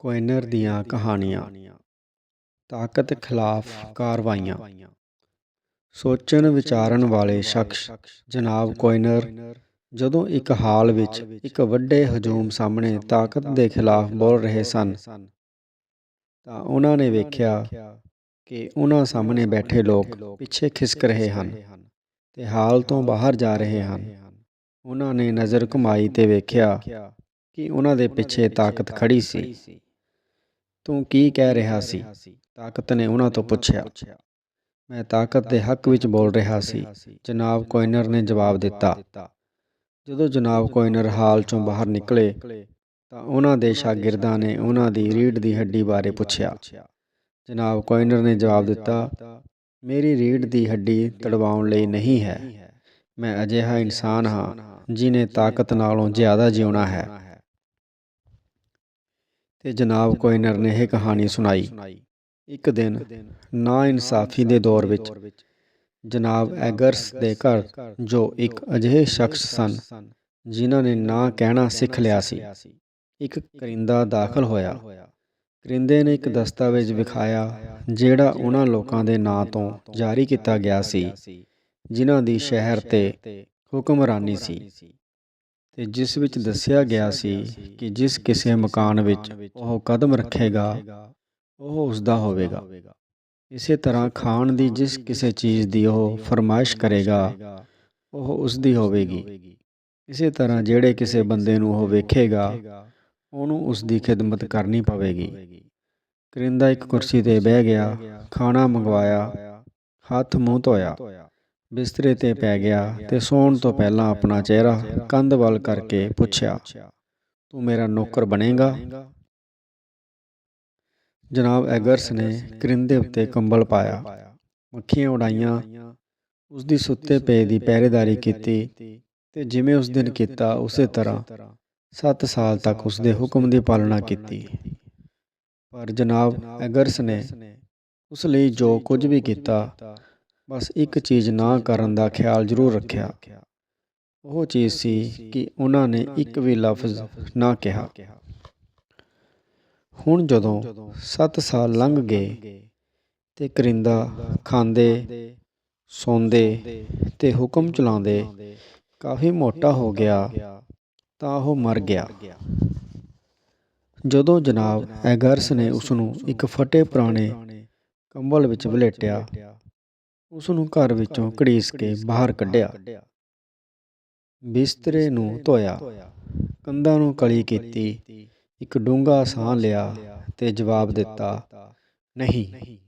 ਕੋਇਨਰ ਦੀਆਂ ਕਹਾਣੀਆਂ। ਤਾਕਤ ਖਿਲਾਫ ਕਾਰਵਾਈਆਂ। ਸੋਚਣ ਵਿਚਾਰਨ ਵਾਲੇ ਸ਼ਖਸ। ਜਨਾਬ ਕੋਇਨਰ ਜਦੋਂ ਇੱਕ ਹਾਲ ਵਿੱਚ ਇੱਕ ਵੱਡੇ ਹਜੂਮ ਸਾਹਮਣੇ ਤਾਕਤ ਦੇ ਖਿਲਾਫ ਬੋਲ ਰਹੇ ਸਨ, ਤਾਂ ਉਹਨਾਂ ਨੇ ਵੇਖਿਆ ਕਿ ਉਹਨਾਂ ਸਾਹਮਣੇ ਬੈਠੇ ਲੋਕ ਪਿੱਛੇ ਖਿਸਕ ਰਹੇ ਹਨ ਤੇ ਹਾਲ ਤੋਂ ਬਾਹਰ ਜਾ ਰਹੇ ਹਨ। ਉਹਨਾਂ ਨੇ ਨਜ਼ਰ ਘੁਮਾਈ ਤੇ ਵੇਖਿਆ ਕਿ ਉਹਨਾਂ ਦੇ ਪਿੱਛੇ ਤਾਕਤ ਖੜੀ ਸੀ। ਤੂੰ ਕੀ ਕਹਿ ਰਿਹਾ ਸੀ? ਤਾਕਤ ਨੇ ਉਹਨਾਂ ਤੋਂ ਪੁੱਛਿਆ। ਮੈਂ ਤਾਕਤ ਦੇ ਹੱਕ ਵਿੱਚ ਬੋਲ ਰਿਹਾ ਸੀ। ਜਨਾਬ ਕੋਇਨਰ ਨੇ ਜਵਾਬ ਦਿੱਤਾ। ਜਦੋਂ ਜਨਾਬ ਕੋਇਨਰ ਹਾਲ ਚੋਂ ਬਾਹਰ ਨਿਕਲੇ ਤਾਂ ਉਹਨਾਂ ਦੇ ਸ਼ਾਗਿਰਦਾਂ ਨੇ ਉਹਨਾਂ ਦੀ ਰੀੜ ਦੀ ਹੱਡੀ ਬਾਰੇ ਪੁੱਛਿਆ। ਜਨਾਬ ਕੋਇਨਰ ਨੇ ਜਵਾਬ ਦਿੱਤਾ ਮੇਰੀ ਰੀੜ ਦੀ ਹੱਡੀ ਤੜਵਾਉਣ ਲਈ ਨਹੀਂ ਹੈ। ਮੈਂ ਅਜਿਹਾ ਇਨਸਾਨ ਹਾਂ ਜਿਨੇ ਤਾਕਤ ਨਾਲੋਂ ਜ਼ਿਆਦਾ ਜਿਉਣਾ ਹੈ। ਤੇ ਜਨਾਬ ਕੋਇਨਰ ਨੇ ਇਹ ਕਹਾਣੀ ਸੁਣਾਈ। ਇੱਕ ਦਿਨ ਨਾ ਇਨਸਾਫੀ ਦੇ ਦੌਰ ਵਿੱਚ ਜਨਾਬ ਐਗਰਸ ਦੇ ਘਰ, ਜੋ ਇੱਕ ਅਜਿਹੇ ਸ਼ਖਸ ਸਨ, ਜਿਨ੍ਹਾਂ ਨੇ ਨਾ ਕਹਿਣਾ ਸਿੱਖ ਲਿਆ ਸੀ, ਇੱਕ ਕਰਿੰਦਾ ਦਾਖਲ ਹੋਇਆ। ਕਰਿੰਦੇ ਨੇ ਇੱਕ ਦਸਤਾਵੇਜ਼ ਵਿਖਾਇਆ, ਜਿਹੜਾ ਉਹਨਾਂ ਲੋਕਾਂ ਦੇ ਨਾਂ ਤੋਂ ਜਾਰੀ ਕੀਤਾ ਗਿਆ ਸੀ, ਜਿਨ੍ਹਾਂ ਦੀ ਸ਼ਹਿਰ ਤੇ ਹੁਕਮਰਾਨੀ ਸੀ। ਤੇ ਜਿਸ ਵਿੱਚ ਦੱਸਿਆ ਗਿਆ ਸੀ ਕਿ ਜਿਸ ਕਿਸੇ ਮਕਾਨ ਵਿੱਚ ਉਹ ਕਦਮ ਰੱਖੇਗਾ, ਉਹ ਉਸ ਦਾ ਹੋਵੇਗਾ। ਇਸੇ ਤਰ੍ਹਾਂ ਖਾਣ ਦੀ ਜਿਸ ਕਿਸੇ ਚੀਜ਼ ਦੀ ਉਹ ਫਰਮਾਇਸ਼ ਕਰੇਗਾ, ਉਹ ਉਸ ਦੀ ਹੋਵੇਗੀ। ਇਸੇ ਤਰ੍ਹਾਂ ਜਿਹੜੇ ਕਿਸੇ ਬੰਦੇ ਨੂੰ ਉਹ ਵੇਖੇਗਾ, ਉਹਨੂੰ ਉਸ ਦੀ ਖਿਦਮਤ ਕਰਨੀ ਪਵੇਗੀ। ਕਰਿੰਦਾ ਇੱਕ ਕੁਰਸੀ ਤੇ ਬਹਿ ਗਿਆ, ਖਾਣਾ ਮੰਗਵਾਇਆ, ਹੱਥ ਮੂੰਹ ਧੋਇਆ। ਬਿਸਤਰੇ ਤੇ ਪੈ ਗਿਆ ਤੇ ਸੌਣ ਤੋਂ ਪਹਿਲਾਂ ਆਪਣਾ ਚਿਹਰਾ ਕੰਧ ਵੱਲ ਕਰਕੇ ਪੁੱਛਿਆ, ਤੂੰ ਮੇਰਾ ਨੌਕਰ ਬਣੇਗਾ? ਜਨਾਬ ਐਗਰਸ ਨੇ ਕਰਿੰਦੇ ਉੱਤੇ ਕੰਬਲ ਪਾਇਆ, ਮੱਖੀਆਂ ਉਡਾਈਆਂ ਉਸ ਦੀ ਸੁੱਤੇ ਪਏ ਦੀ ਪਹਿਰੇਦਾਰੀ ਕੀਤੀ ਤੇ ਜਿਵੇਂ ਉਸ ਦਿਨ ਕੀਤਾ ਉਸੇ ਤਰ੍ਹਾਂ 7 ਸਾਲ ਤੱਕ ਉਸ ਦੇ ਹੁਕਮ ਦੀ ਪਾਲਣਾ ਕੀਤੀ। ਪਰ ਜਨਾਬ ਐਗਰਸ ਨੇ ਉਸ ਲਈ ਜੋ ਕੁਝ ਵੀ ਕੀਤਾ ਬਸ ਇੱਕ ਚੀਜ਼ ਨਾ ਕਰਨ ਦਾ ਖਿਆਲ ਜ਼ਰੂਰ ਰੱਖਿਆ। ਉਹ ਚੀਜ਼ ਸੀ ਕਿ ਉਹਨਾਂ ਨੇ ਇੱਕ ਵੀ ਲਫ਼ਜ਼ ਨਾ ਕਿਹਾ। ਹੁਣ ਜਦੋਂ 7 ਸਾਲ ਲੰਘ ਗਏ ਤੇ ਕਰਿੰਦਾ ਖਾਂਦੇ, ਸੌਂਦੇ ਤੇ ਹੁਕਮ ਚਲਾਉਂਦੇ ਕਾਫੀ ਮੋਟਾ ਹੋ ਗਿਆ ਤਾਂ ਉਹ ਮਰ ਗਿਆ। ਜਦੋਂ ਜਨਾਬ ਐਗਰਸ ਨੇ ਉਸ ਨੂੰ ਇੱਕ ਫਟੇ ਪੁਰਾਣੇ ਕੰਬਲ ਵਿੱਚ ਵਲੇਟਿਆ ਉਸ ਨੂੰ ਘਰ ਵਿੱਚੋਂ ਘੜੀਸ ਕੇ ਬਾਹਰ ਕੱਢਿਆ। ਬਿਸਤਰੇ ਨੂੰ ਧੋਇਆ। ਕੰਧਾਂ ਨੂੰ ਕਲੀ ਕੀਤੀ। ਇੱਕ ਡੂੰਘਾ ਸਾਹ ਲਿਆ ਤੇ ਜਵਾਬ ਦਿੱਤਾ ਨਹੀਂ।